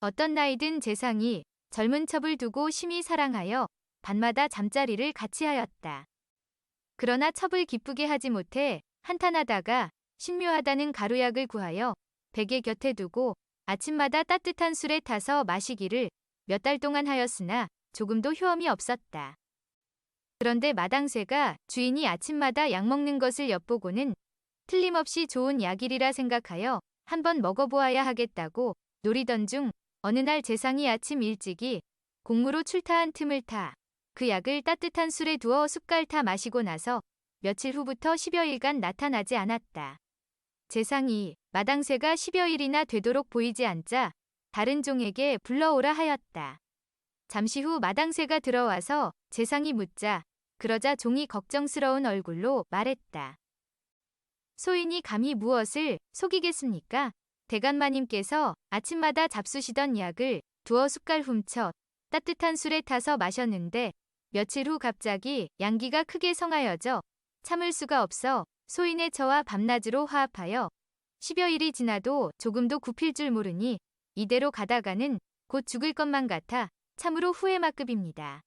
어떤 나이든 재상이 젊은 첩을 두고 심히 사랑하여 밤마다 잠자리를 같이 하였다. 그러나 첩을 기쁘게 하지 못해 한탄하다가 신묘하다는 가루약을 구하여 베개 곁에 두고 아침마다 따뜻한 술에 타서 마시기를 몇 달 동안 하였으나 조금도 효험이 없었다. 그런데 마당쇠가 주인이 아침마다 약 먹는 것을 엿보고는 틀림없이 좋은 약이리라 생각하여 한번 먹어보아야 하겠다고 노리던 중 어느 날 재상이 아침 일찍이 공무로 출타한 틈을 타 그 약을 따뜻한 술에 두어 숟갈 타 마시고 나서 며칠 후부터 10여일간 나타나지 않았다. 재상이 마당새가 10여일이나 되도록 보이지 않자 다른 종에게 불러오라 하였다. 잠시 후 마당새가 들어와서 재상이 묻자 그러자 종이 걱정스러운 얼굴로 말했다. 소인이 감히 무엇을 속이겠습니까? 대간마님께서 아침마다 잡수시던 약을 두어 숟갈 훔쳐 따뜻한 술에 타서 마셨는데 며칠 후 갑자기 양기가 크게 성하여져 참을 수가 없어 소인의 저와 밤낮으로 화합하여 10여일이 지나도 조금도 굽힐 줄 모르니 이대로 가다가는 곧 죽을 것만 같아 참으로 후회막급입니다.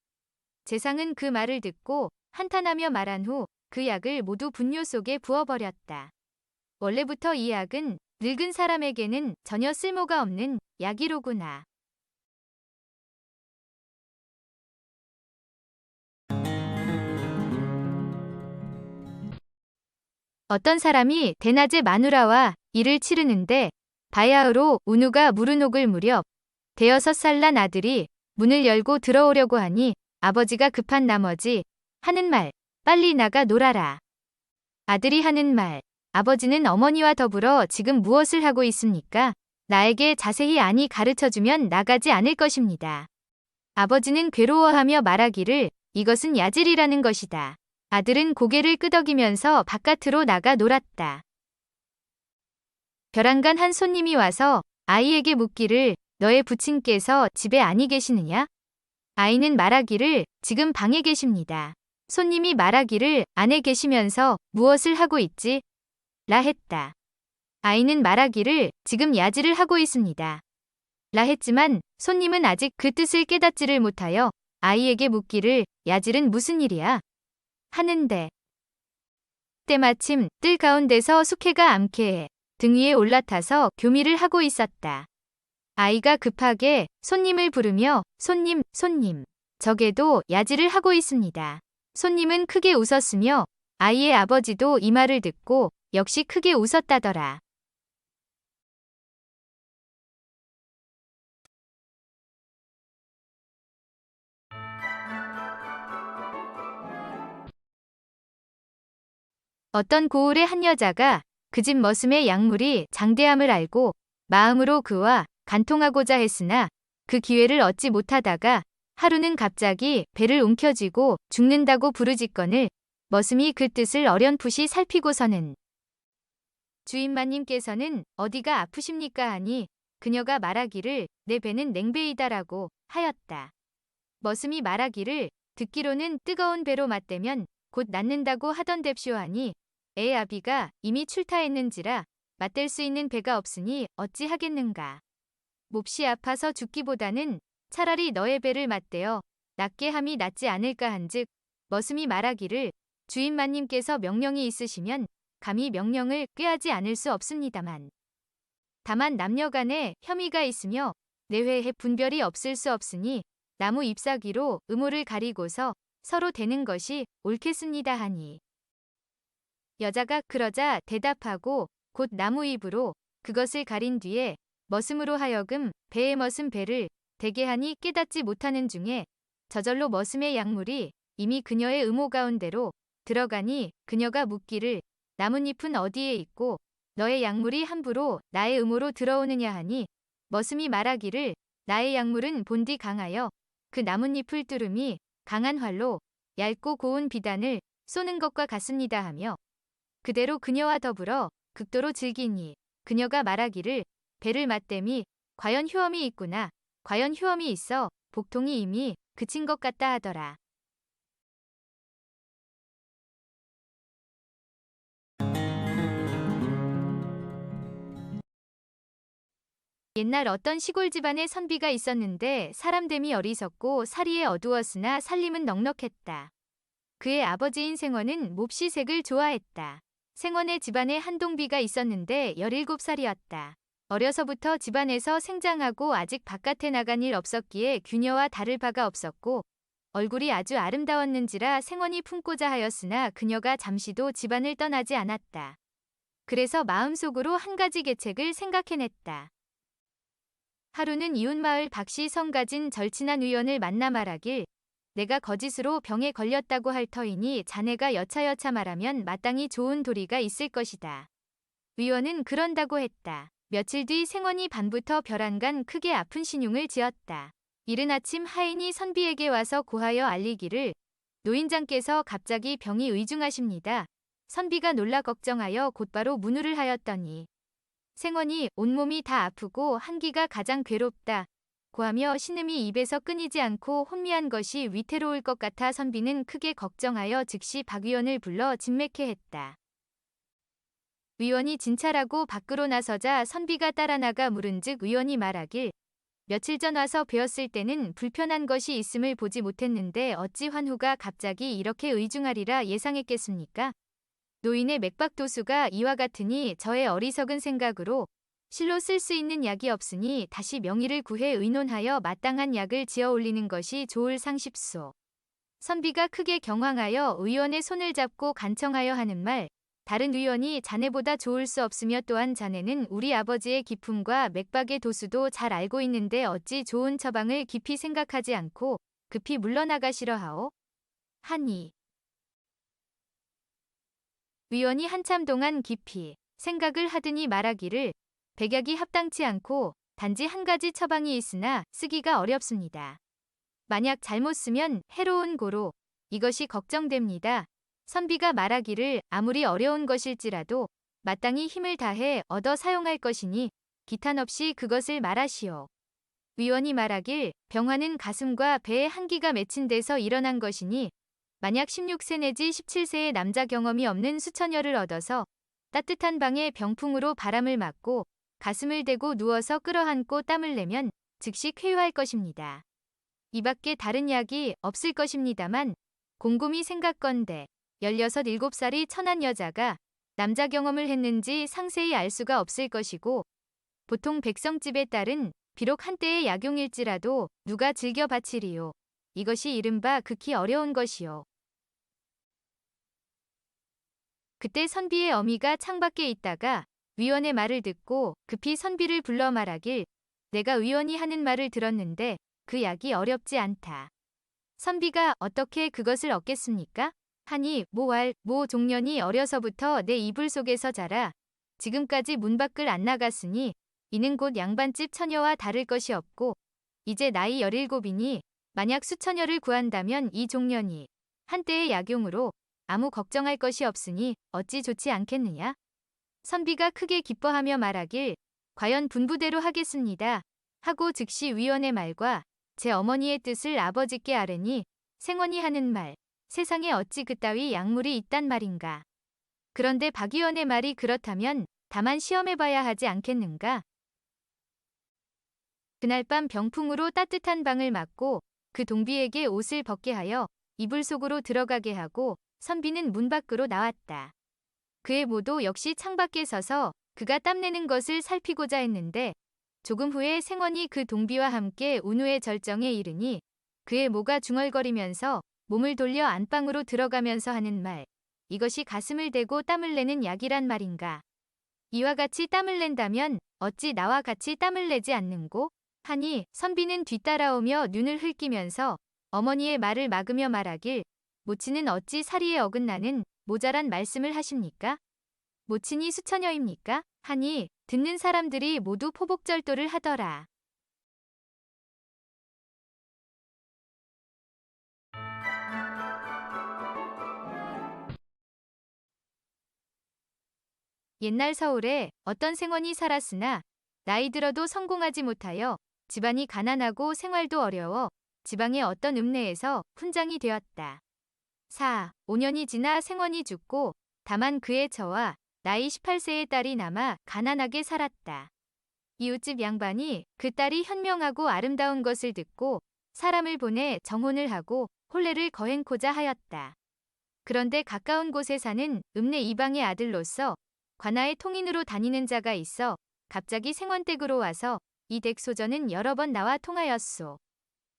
재상은 그 말을 듣고 한탄하며 말한 후 그 약을 모두 분뇨 속에 부어버렸다. 원래부터 이 약은 늙은 사람에게는 전혀 쓸모가 없는 약이로구나. 어떤 사람이 대낮에 마누라와 일을 치르는데 바야흐로 운우가 무르녹을 무렵 대여섯 살 난 아들이 문을 열고 들어오려고 하니 아버지가 급한 나머지 하는 말 빨리 나가 놀아라. 아들이 하는 말 아버지는 어머니와 더불어 지금 무엇을 하고 있습니까? 나에게 자세히 아니 가르쳐주면 나가지 않을 것입니다. 아버지는 괴로워하며 말하기를 이것은 야질이라는 것이다. 아들은 고개를 끄덕이면서 바깥으로 나가 놀았다. 벼랑간 한 손님이 와서 아이에게 묻기를 너의 부친께서 집에 아니 계시느냐? 아이는 말하기를 지금 방에 계십니다. 손님이 말하기를 안에 계시면서 무엇을 하고 있지? 라 했다. 아이는 말하기를 지금 야지를 하고 있습니다. 라 했지만 손님은 아직 그 뜻을 깨닫지를 못하여 아이에게 묻기를 야질은 무슨 일이야? 하는데 때마침 뜰 가운데서 숙회가 암캐에 등 위에 올라타서 교미를 하고 있었다. 아이가 급하게 손님을 부르며 손님, 손님, 저게도 야지를 하고 있습니다. 손님은 크게 웃었으며 아이의 아버지도 이 말을 듣고 역시 크게 웃었다더라. 어떤 고을의 한 여자가 그 집 머슴의 약물이 장대함을 알고 마음으로 그와 간통하고자 했으나 그 기회를 얻지 못하다가 하루는 갑자기 배를 움켜쥐고 죽는다고 부르짖건을 머슴이 그 뜻을 어렴풋이 살피고서는 주인마님께서는 어디가 아프십니까 하니 그녀가 말하기를 내 배는 냉배이다라고 하였다. 머슴이 말하기를 듣기로는 뜨거운 배로 맞대면 곧 낫는다고 하던뎁쇼 하니 애 아비가 이미 출타했는지라 맞댈 수 있는 배가 없으니 어찌 하겠는가. 몹시 아파서 죽기보다는 차라리 너의 배를 맞대어 낫게 함이 낫지 않을까 한즉 머슴이 말하기를 주인마님께서 명령이 있으시면 감히 명령을 꾀하지 않을 수 없습니다만. 다만 남녀 간에 혐의가 있으며 내외에 분별이 없을 수 없으니 나무 잎사귀로 음호를 가리고서 서로 대는 것이 옳겠습니다 하니. 여자가 그러자 대답하고 곧 나무 잎으로 그것을 가린 뒤에 머슴으로 하여금 배에 머슴 배를 대게 하니 깨닫지 못하는 중에 저절로 머슴의 약물이 이미 그녀의 음호 가운데로 들어가니 그녀가 묻기를 나뭇잎은 어디에 있고 너의 약물이 함부로 나의 음호로 들어오느냐 하니 머슴이 말하기를 나의 약물은 본디 강하여 그 나뭇잎을 뚫음이 강한 활로 얇고 고운 비단을 쏘는 것과 같습니다 하며 그대로 그녀와 더불어 극도로 즐기니 그녀가 말하기를 배를 맞댐이 과연 효험이 있구나. 과연 효험이 있어 복통이 이미 그친 것 같다 하더라. 옛날 어떤 시골 집안에 선비가 있었는데 사람됨이 어리석고 사리에 어두웠으나 살림은 넉넉했다. 그의 아버지인 생원은 몹시 색을 좋아했다. 생원의 집안에 한동비가 있었는데 17살이었다. 어려서부터 집안에서 생장하고 아직 바깥에 나간 일 없었기에 규녀와 다를 바가 없었고 얼굴이 아주 아름다웠는지라 생원이 품고자 하였으나 그녀가 잠시도 집안을 떠나지 않았다. 그래서 마음속으로 한 가지 계책을 생각해냈다. 하루는 이웃마을 박씨 성가진 절친한 의원을 만나 말하길 내가 거짓으로 병에 걸렸다고 할 터이니 자네가 여차여차 말하면 마땅히 좋은 도리가 있을 것이다. 의원은 그런다고 했다. 며칠 뒤 생원이 밤부터 벼란간 크게 아픈 신용을 지었다. 이른 아침 하인이 선비에게 와서 고하여 알리기를 노인장께서 갑자기 병이 의중하십니다. 선비가 놀라 걱정하여 곧바로 문의를 하였더니 생원이 온몸이 다 아프고 한기가 가장 괴롭다. 고하며 신음이 입에서 끊이지 않고 혼미한 것이 위태로울 것 같아 선비는 크게 걱정하여 즉시 박 의원을 불러 진맥해 했다. 의원이 진찰하고 밖으로 나서자 선비가 따라 나가 물은즉 의원이 말하길 며칠 전 와서 배웠을 때는 불편한 것이 있음을 보지 못했는데 어찌 환후가 갑자기 이렇게 의중하리라 예상했겠습니까? 노인의 맥박도수가 이와 같으니 저의 어리석은 생각으로 실로 쓸 수 있는 약이 없으니 다시 명의를 구해 의논하여 마땅한 약을 지어 올리는 것이 좋을 상십소. 선비가 크게 경황하여 의원의 손을 잡고 간청하여 하는 말, 다른 의원이 자네보다 좋을 수 없으며 또한 자네는 우리 아버지의 기품과 맥박의 도수도 잘 알고 있는데 어찌 좋은 처방을 깊이 생각하지 않고 급히 물러나가시려 하오? 하니 의원이 한참 동안 깊이 생각을 하더니 말하기를 백약이 합당치 않고 단지 한 가지 처방이 있으나 쓰기가 어렵습니다. 만약 잘못 쓰면 해로운 고로 이것이 걱정됩니다. 선비가 말하기를 아무리 어려운 것일지라도 마땅히 힘을 다해 얻어 사용할 것이니 기탄 없이 그것을 말하시오. 위원이 말하길 병화는 가슴과 배에 한기가 맺힌 데서 일어난 것이니 만약 16세 내지 17세의 남자 경험이 없는 수천여를 얻어서 따뜻한 방에 병풍으로 바람을 맞고 가슴을 대고 누워서 끌어안고 땀을 내면 즉시 쾌유할 것입니다. 이 밖에 다른 약이 없을 것입니다만 곰곰이 생각건대 16, 7살이 천한 여자가 남자 경험을 했는지 상세히 알 수가 없을 것이고 보통 백성집의 딸은 비록 한때의 약용일지라도 누가 즐겨 바치리요. 이것이 이른바 극히 어려운 것이요. 그때 선비의 어미가 창밖에 있다가 위원의 말을 듣고 급히 선비를 불러 말하길 내가 위원이 하는 말을 들었는데 그 약이 어렵지 않다. 선비가 어떻게 그것을 얻겠습니까? 하니 모알, 모 종년이 어려서부터 내 이불 속에서 자라 지금까지 문 밖을 안 나갔으니 이는 곧 양반집 처녀와 다를 것이 없고 이제 나이 17이니 만약 수처녀를 구한다면 이 종년이 한때의 약용으로 아무 걱정할 것이 없으니 어찌 좋지 않겠느냐? 선비가 크게 기뻐하며 말하길 과연 분부대로 하겠습니다. 하고 즉시 위원의 말과 제 어머니의 뜻을 아버지께 아뢰니 생원이 하는 말 세상에 어찌 그따위 약물이 있단 말인가. 그런데 박 의원의 말이 그렇다면 다만 시험해봐야 하지 않겠는가? 그날 밤 병풍으로 따뜻한 방을 맞고 그 동비에게 옷을 벗게 하여 이불 속으로 들어가게 하고 선비는 문 밖으로 나왔다. 그의 모도 역시 창밖에 서서 그가 땀내는 것을 살피고자 했는데 조금 후에 생원이 그 동비와 함께 운우의 절정에 이르니 그의 모가 중얼거리면서 몸을 돌려 안방으로 들어가면서 하는 말. 이것이 가슴을 대고 땀을 내는 약이란 말인가. 이와 같이 땀을 낸다면 어찌 나와 같이 땀을 내지 않는고? 하니 선비는 뒤따라오며 눈을 흘끼면서 어머니의 말을 막으며 말하길 모친은 어찌 사리에 어긋나는 모자란 말씀을 하십니까? 모친이 수처녀입니까? 하니 듣는 사람들이 모두 포복절도를 하더라. 옛날 서울에 어떤 생원이 살았으나 나이 들어도 성공하지 못하여 집안이 가난하고 생활도 어려워 지방의 어떤 읍내에서 훈장이 되었다. 4. 5년이 지나 생원이 죽고 다만 그의 처와 나이 18세의 딸이 남아 가난하게 살았다. 이웃집 양반이 그 딸이 현명하고 아름다운 것을 듣고 사람을 보내 정혼을 하고 혼례를 거행코자 하였다. 그런데 가까운 곳에 사는 읍내 이방의 아들로서 관아의 통인으로 다니는 자가 있어 갑자기 생원댁으로 와서 이 댁소전은 여러 번 나와 통하였소.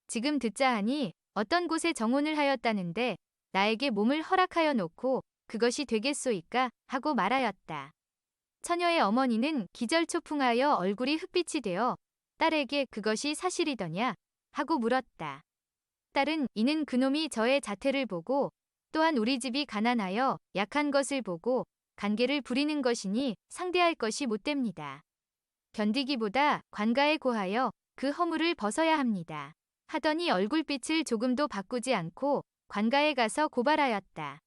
지금 듣자 하니 어떤 곳에 정혼을 하였다는데 나에게 몸을 허락하여 놓고 그것이 되겠소이까 하고 말하였다. 처녀의 어머니는 기절초풍하여 얼굴이 흑빛이 되어 딸에게 그것이 사실이더냐 하고 물었다. 딸은 이는 그놈이 저의 자태를 보고 또한 우리 집이 가난하여 약한 것을 보고 관계를 부리는 것이니 상대할 것이 못됩니다. 견디기보다 관가에 고하여 그 허물을 벗어야 합니다. 하더니 얼굴빛을 조금도 바꾸지 않고 관가에 가서 고발하였다.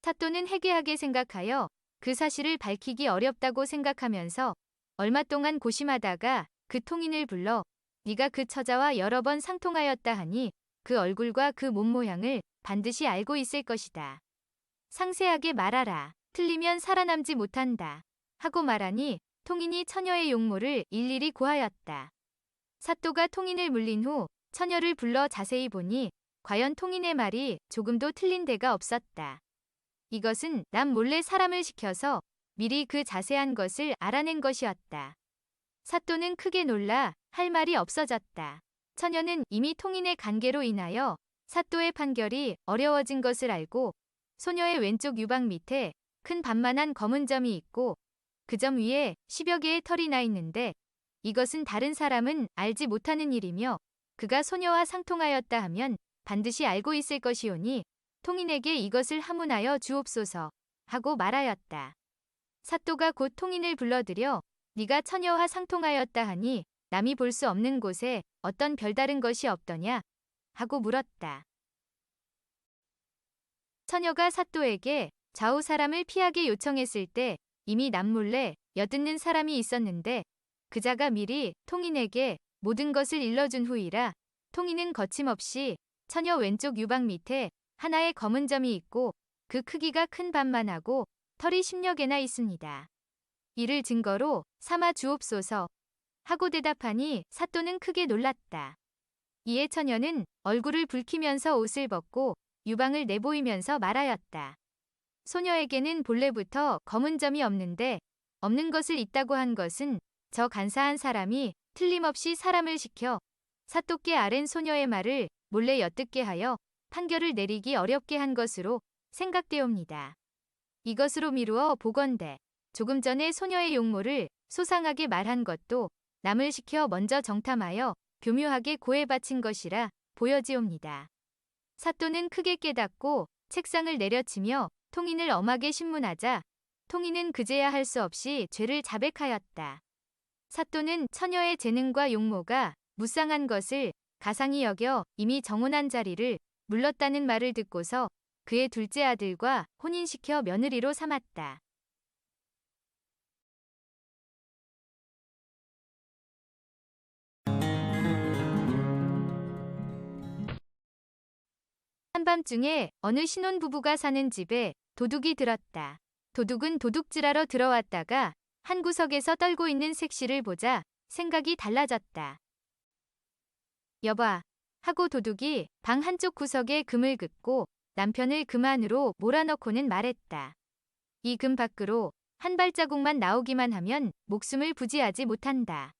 사또는 해괴하게 생각하여 그 사실을 밝히기 어렵다고 생각하면서 얼마 동안 고심하다가 그 통인을 불러 네가 그 처자와 여러 번 상통하였다 하니 그 얼굴과 그 몸 모양을 반드시 알고 있을 것이다. 상세하게 말하라. 틀리면 살아남지 못한다. 하고 말하니 통인이 처녀의 용모를 일일이 고하였다. 사또가 통인을 물린 후 처녀를 불러 자세히 보니 과연 통인의 말이 조금도 틀린 데가 없었다. 이것은 남 몰래 사람을 시켜서 미리 그 자세한 것을 알아낸 것이었다. 사또는 크게 놀라 할 말이 없어졌다. 처녀는 이미 통인의 관계로 인하여 사또의 판결이 어려워진 것을 알고 소녀의 왼쪽 유방 밑에 큰 반만한 검은 점이 있고 그 점 위에 10여 개의 털이 나 있는데 이것은 다른 사람은 알지 못하는 일이며 그가 소녀와 상통하였다 하면 반드시 알고 있을 것이오니 통인에게 이것을 하문하여 주옵소서 하고 말하였다. 사또가 곧 통인을 불러들여 네가 처녀와 상통하였다 하니 남이 볼 수 없는 곳에 어떤 별다른 것이 없더냐 하고 물었다. 처녀가 사또에게 좌우 사람을 피하게 요청했을 때 이미 남몰래 엿듣는 사람이 있었는데 그자가 미리 통인에게 모든 것을 일러준 후이라 통인은 거침없이 처녀 왼쪽 유방 밑에 하나의 검은 점이 있고 그 크기가 큰 반만 하고 털이 10여 개나 있습니다. 이를 증거로 삼아 주옵소서 하고 대답하니 사또는 크게 놀랐다. 이에 처녀는 얼굴을 붉히면서 옷을 벗고 유방을 내보이면서 말하였다. 소녀에게는 본래부터 검은 점이 없는데 없는 것을 있다고 한 것은 저 간사한 사람이 틀림없이 사람을 시켜 사또께 아랜 소녀의 말을 몰래 엿듣게 하여 판결을 내리기 어렵게 한 것으로 생각되옵니다. 이것으로 미루어 보건대 조금 전에 소녀의 용모를 소상하게 말한 것도 남을 시켜 먼저 정탐하여 교묘하게 고해 바친 것이라 보여지옵니다. 사또는 크게 깨닫고 책상을 내려치며 통인을 엄하게 신문하자 통인은 그제야 할 수 없이 죄를 자백하였다. 사또는 처녀의 재능과 용모가 무쌍한 것을 가상히 여겨 이미 정혼한 자리를 물렀다는 말을 듣고서 그의 둘째 아들과 혼인시켜 며느리로 삼았다. 한밤중에 어느 신혼부부가 사는 집에 도둑이 들었다. 도둑은 도둑질하러 들어왔다가 한 구석에서 떨고 있는 색시를 보자 생각이 달라졌다. 여봐, 하고 도둑이 방 한쪽 구석에 금을 긋고 남편을 금 안으로 몰아넣고는 말했다. 이 금 밖으로 한 발자국만 나오기만 하면 목숨을 부지하지 못한다.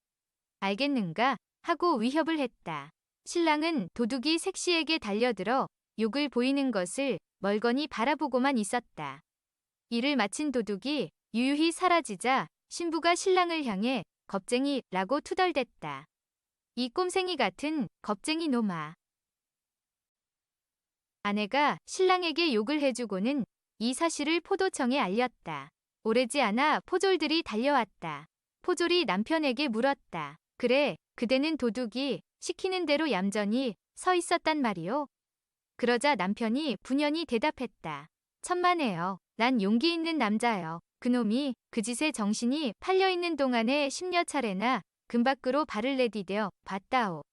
알겠는가? 하고 위협을 했다. 신랑은 도둑이 색시에게 달려들어 욕을 보이는 것을 멀거니 바라보고만 있었다. 이를 마친 도둑이 유유히 사라지자 신부가 신랑을 향해 겁쟁이라고 투덜댔다. 이 꼼생이 같은 겁쟁이 놈아. 아내가 신랑에게 욕을 해주고는 이 사실을 포도청에 알렸다. 오래지 않아 포졸들이 달려왔다. 포졸이 남편에게 물었다. 그래, 그대는 도둑이 시키는 대로 얌전히 서 있었단 말이오. 그러자 남편이 분연히 대답했다. 천만에요. 난 용기 있는 남자요. 그놈이 그 짓에 정신이 팔려있는 동안에 십여 차례나 금 밖으로 발을 내디뎌 봤다오.